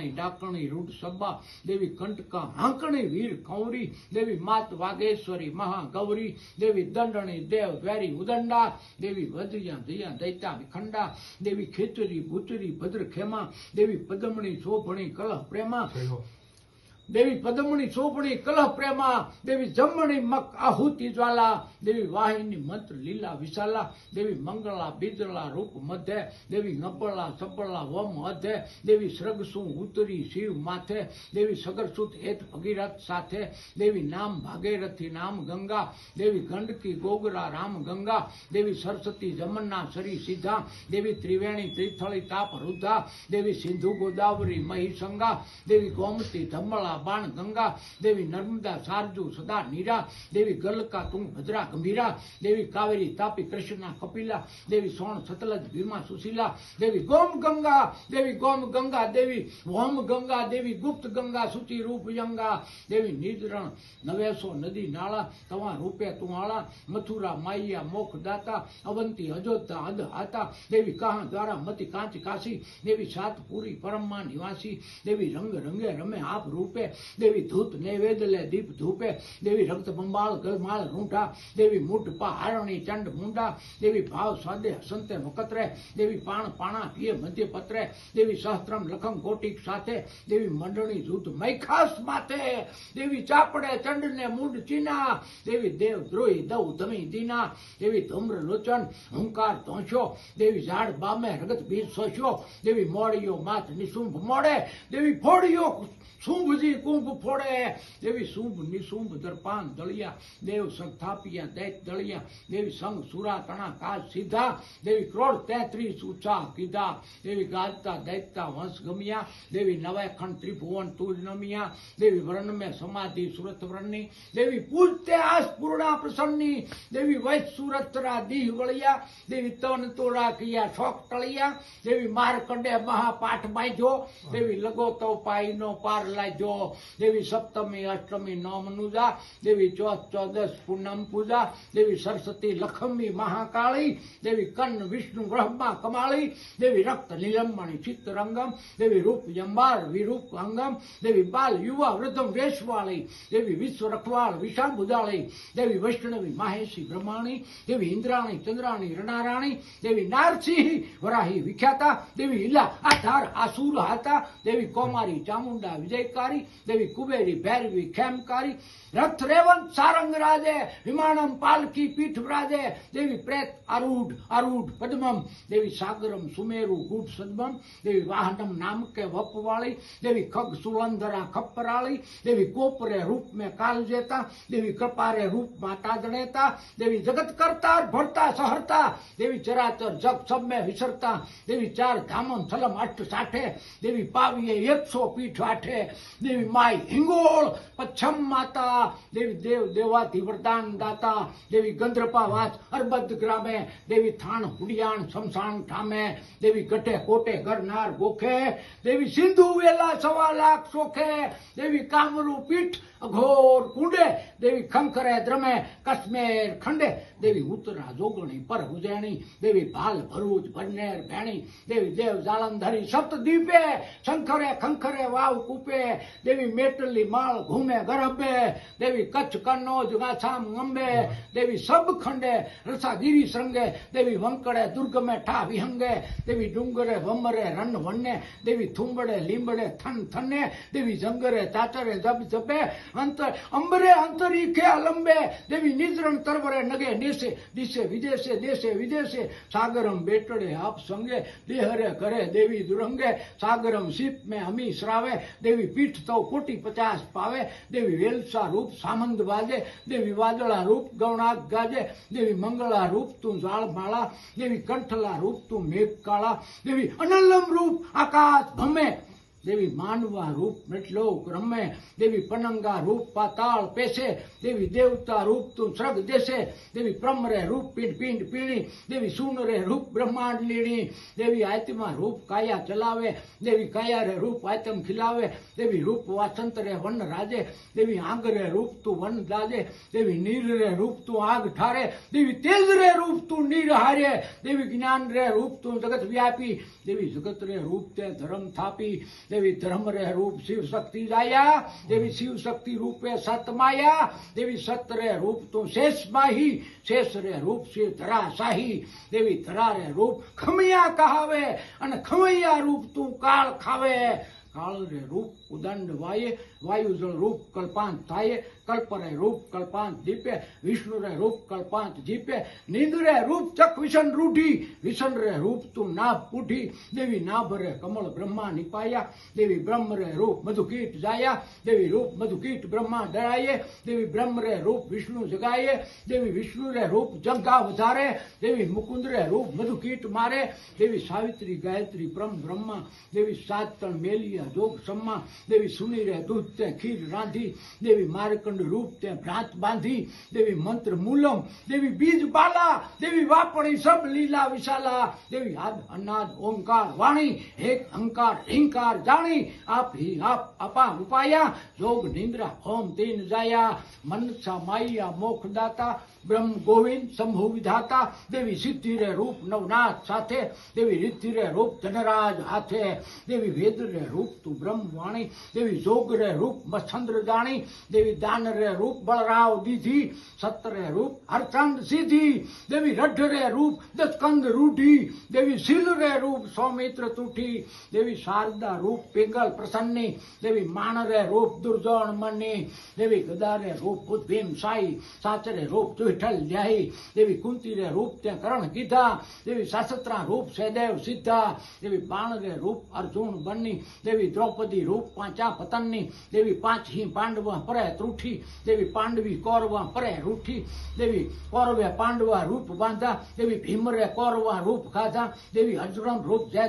ડાકણી ડાકણી રૂઢ સબ્બા દેવી કંટકા હાંકણી વીર કૌરી, દેવી માત વાગેશ્વરી મહાગૌરી, દેવી દંડણી, દેવ વેરી ઉદંડા, દેવી વજ્રિયા જયા દૈતા, વિખંડા, દેવી ખેતરી, ભૂતરી ભદ્ર ખેમા દેવી પદમણી, શોભણી કળહ પ્રેમા દેવી પદમણી સોપણી કલહ પ્રેમા, દેવી જમણી મક આહુતિ જ્વાલા, દેવી વાહિની મંત્ર લીલા વિશાલા, દેવી મંગળા બીજળા રૂપ મધ્ય, દેવી નબળા સબળા વમ અધ્ય, દેવી સૃગસુ ઉતરી શિવ માથે, દેવી સગરસુત એત ભગીરથ સાથે, દેવી નામ ભાગેરથી નામ ગંગા, દેવી ગંડકી ગોગરા રામ ગંગા, દેવી સરસ્વતી જમન્ના સરી સીધા, દેવી ત્રિવેણી ત્રિથળી તાપ રુદ્ધા દેવી સિંધુ ગોદાવરી મહીસંગા, દેવી ગોમતી ધમળા બાણ, ગંગા, દેવી નર્મદા, સારજુ, સદા, નીરા, દેવી ગલકા, તુંગ, ભદ્રા, ગંભીરા, દેવી કાવેરી, તાપી કૃષ્ણના કપિલા, દેવી સોણ, સતલજ, ભીમા, સુશીલા, દેવી ગોમ ગંગા, દેવી ગોમ ગંગા, દેવી વોમ ગંગા, દેવી ગુપ્ત ગંગા, સુચિ રૂપ યંગા, દેવી નિદ્રણ, નવેસો, નદી, નાળા, તવા રૂપે તુહાળા મથુરા, માઈયા, મોખ દાતા, અવંતી, અજોધા, અધ હાતા, દેવી કહા દ્વારા મતિ કાંચ કાશી, દેવી સાતપુરી પરમમાં નિવાસી, દેવી રંગ રંગે રમે આપ રૂપે દેવી ધૂત નૈવેદ્ય લે, દીપ ધૂપે. દેવી રક્ત બંબાળ ગલમાળ રૂંઢા. દેવી મૂઢ પહારણી હારણી ચંડ મુંડા. દેવી ભાવ સ્વાદે હસંતે મકતરે. દેવી પાણ, પાણા પીએ મધ્ય પત્રે. દેવી સહસ્ત્રમ, લખમ કોટિક સાથે. દેવી મંડળી ધૂત મૈખાસ માથે. દેવી ચાપડે, ચંડને મૂડ ચીના. દેવી દેવ, દ્રોહી, દવ, ધમી, દીના. દેવી ધૂમ્ર, લોચન, હુંકાર, ધોંશો. દેવી ઝાડ, બામે, રગત ભીર સોશ્યો દેવી મોડીઓ માથ નિશુંભ મોડે દેવી ફોડીઓ શુંભજી કુંભ ફોડે દેવી શુંભ નિશુંભ દર્પાન દળિયા દેવ સંથાપિયા દૈત દળિયા દેવી સંગ સુરા તણા કાજ સીધા દેવી ક્રોડ તેત્રીસ ઉચ્ચા કીધા દેવી ગાજતા દૈતતા વંશ ગમ્યા દેવી નવે ખંડ ત્રિભુવન તુજ નમિયા દેવી વ્રણ મેં સમાધિ સુરત વ્રણની દેવી પૂજતે આસ પૂર્ણા પ્રસન્ની દેવી વૈશ સુરતરા દીહ વળિયા દેવી તન તોડા કિયા શોક ટળિયા દેવી મારકંડે મહાપાઠ બાંધ્યો દેવી લગો તો પાઈ નો પાર લાગ્યો દેવી સપ્તમી, અષ્ટમી નોમનુજા દેવી ચોથ, ચોદશ, પૂનમ પૂજા, દેવી સરસ્વતી, લખમી, મહાકાળી, દેવી કન્ન, વિષ્ણુ, બ્રહ્મા, કમાળી, દેવી રક્ત, નિલંબણી ચિત્તરંગમ દેવી રૂપ યંબાળ વિરૂપ, અંગમ, દેવી બાલ, યુવા, વૃદ્ધમ, વેશવાળી, દેવી વિશ્વ, રખવાળ વિશાળ બુદાળી દેવી વૈષ્ણવી, માહેશી, બ્રહ્માણી, દેવી ઇન્દ્રાણી, ચંદ્રાણી, રણારાણી, દેવી નારસિંહ, વરાહી, વિખ્યાતા, દેવી ઈલા આધાર આસુર હાતા, દેવી કોમારી, ચામુંડા, વિજયકારી તેવી કુબેરી ભૈરવી ખેમકારી રથ રેવંત સારંગ રાજે વિમાનમ પાલકી પીઠ રાજે દેવી પ્રેત આરૂઢ આરૂઢ પદ્મમ દેવી સાગરમ સુમેરુ ગુઢ સદમમ દેવી વાહનમ નામકે વપવાળી દેવી ખગ સુલંધરા ખપ્પરાળી દેવી કોપરે રૂપ મેં કાલ દેવી કપારે રૂપ માતા જણેતા દેવી જગત કરતા ભરતા સહરતા દેવી ચરાચર જગ સબ મેં વિસરતા દેવી ચાર ધામમ સલમ અઠ સાઠે દેવી પાવીએ એકસો પીઠ આઠે દેવી દેવી માય હિંગોળ, પચ્છમ માતા, દેવી દેવ, દેવાતી વરદાન દાતા, દેવી ગંધ્રપા વાચ અરબદ ગ્રામે, દેવી થાણ હુડિયાણ, શમશાન ઠામે, દેવી ગઢે કોટે ગરનાર ગોખે, દેવી સિંધુ વેલા સવા લાખ સોખે દેવી કામરૂ પીઠ અઘોર કુંડે, દેવી ખંખરે દ્રમે કશ્મેર ખંડે, દેવી ઉત્તરા જોગણી પર ઉજેણી, દેવી ભાલ ભરૂચ ભરનેર ભેણી, દેવી દેવ જાલંધરી સપ્ત દીપે શંકરે ખંખરે વાવ કૂપે દેવી મેટલી માળ ઘૂમે ગરબે દેવી કચ્છ કન્નોજ ગાછામ અંબે, દેવી સબ ખંડે રસાગીરી સંગે દેવી વંકડે દુર્ગમે ઠા વિહંગે, દેવી ડુંગરે વમરે રન વન્ને, દેવી થુંબડે લીંબડે થન થને દેવી જંગરે ચાચરે જબ જપે અંતર અંબરે અંતરીખે અલંબે, દેવી નિદ્રણ તરવરે નગે નિશે, દિશે વિદેશે દેશે વિદેશે, સાગરમ બેટડે આપ સંગે, દેહરે કરે દેવી દુરંગે, સાગરમ શીપ મેં અમી શ્રાવે દેવી પીઠ તો કોટી પચાસ પાવે દેવી વેલસા રૂપ સામંદ વાજે, દેવી વાદળા રૂપ ગૌણાક ગાજે, દેવી મંગળા રૂપ તું ઝાળમાળા, દેવી કંઠલા રૂપ તું મેઘ કાળા દેવી અનલમ રૂપ આકાશ ભમે. દેવી માનવા રૂપ મેટલોક રમે દેવી પનંગા રૂપ પાતાળ પેશે દેવી દેવતા રૂપ તું સ્રગ દેશે દેવી પ્રમરે રૂપ પીંડ પીંડ પીણી, દેવી સુનરે રૂપ બ્રહ્માંડ લીણી, દેવી આત્મા રૂપ કાયા ચલાવે, દેવી કાયારે રૂપ આતમ ખિલાવે, દેવી રૂપ વાસંતરે વન રાજે, દેવી આંગરે રૂપ તું વન દાજે, દેવી નીર રૂપ તું આગ ઠારે, દેવી તેજ રે રૂપ તું નીર હારે, દેવી જ્ઞાન રે રૂપ તું જગત વ્યાપી, દેવી જગત રે રૂપ તે ધર્મ થાપી દેવી ધર્મ રે રૂપ શિવ શક્તિ જાયા દેવી શિવ શક્તિ રૂપે સત માયા દેવી સત રે રૂપ તું શેષ માહી શેષ રે રૂપ શિવ ધરા શાહી, દેવી ધરા રે રૂપ ખમૈયા કહાવે, અને ખમૈયા રૂપ તું કાળ ખાવે. કાળ રે રૂપ ઉદંડ વાયે, વાયુજળ રૂપ કલ્પાંત થાય, કલ્પરે રૂપ કલ્પાંત દીપે વિષ્ણુ રે રૂપ કલ્પાંત જીપે, નિંદરે રૂપ ચક વિષન રૂઢી વિષન રે રૂપ તું નાભ પૂઠી દેવી નાભ રે કમળ બ્રહ્મા નિપાયા, દેવી બ્રહ્મ રે રૂપ મધુકીટ જાયા, દેવી રૂપ મધુકીટ બ્રહ્મા ડરાયે, દેવી બ્રહ્મ રે રૂપ વિષ્ણુ જગાયે, દેવી વિષ્ણુ રે રૂપ જંગા વધારે, દેવી મુકુંદ રે રૂપ મધુકીટ મારે, દેવી સાવિત્રી ગાયત્રી પરમ બ્રહ્મા, દેવી સાત તણ મેલિયા અજોગ સમમાં દેવી સુનીરે દૂધ તે ખીર રાંધી, દેવી મારકંડ રૂપ તે ભ્રાત બાંધી, દેવી મંત્ર મૂલમ, દેવી બીજ બાલા, દેવી વાપણી સબ લીલા વિશાલા, દેવી આદ અનાદ ઓમકાર વાણી હેક અંકાર હિંકાર જાણી, આપ હિ આપ અપા ઉપાયા જોગ નિંદ્રા ઓમ તીન જાયા, મનસા માયા મોખ દાતા બ્રહ્મ ગોવિંદ શંભુ વિધાતા, દેવી સિદ્ધિરે રૂપ નવનાથ સાથે, દેવી રિદ્ધિરે રૂપ ધનરાજ હાથે, દેવી વેદરે રૂપ તું બ્રહ્મ વાણી દેવી જોગરે રૂપ મચ્છંદ્ર જાણી દેવી દાનરે રૂપ બળરાવ દીધી સત રૂપ હરચંદ સીધી દેવી રઢરે રૂપ દસકંદ રૂઢી, દેવી શીલરે રૂપ સૌમિત્ર તૂઠી, દેવી શારદા રૂપ પિંગલ પ્રસન્ની, દેવી માણરે રૂપ દુર્જણ મની દેવી ગદારે રૂપ ઉદ્ભીમ સાઈ, સાચરે રૂપ વિઠ્ઠલ ધ્યાહી. દેવી કુંતી રે રૂપ ત્યાં કરણ કીધા. દેવી સાસત્રા રૂપ સદેવ સિદ્ધા દેવી બાણરે રૂપ અર્જુન બની. દેવી દ્રૌપદી રૂપ પાંચા પતનની. દેવી પાંચ હિ પાંડવા પરે ત્રુઠી. દેવી પાંડવી કૌરવા પરે રૂઠી. દેવી કૌરવે પાંડવા રૂપ બાંધા. દેવી ભીમરે કૌરવા રૂપ ખાધા. દેવી અર્જુન રૂપ જય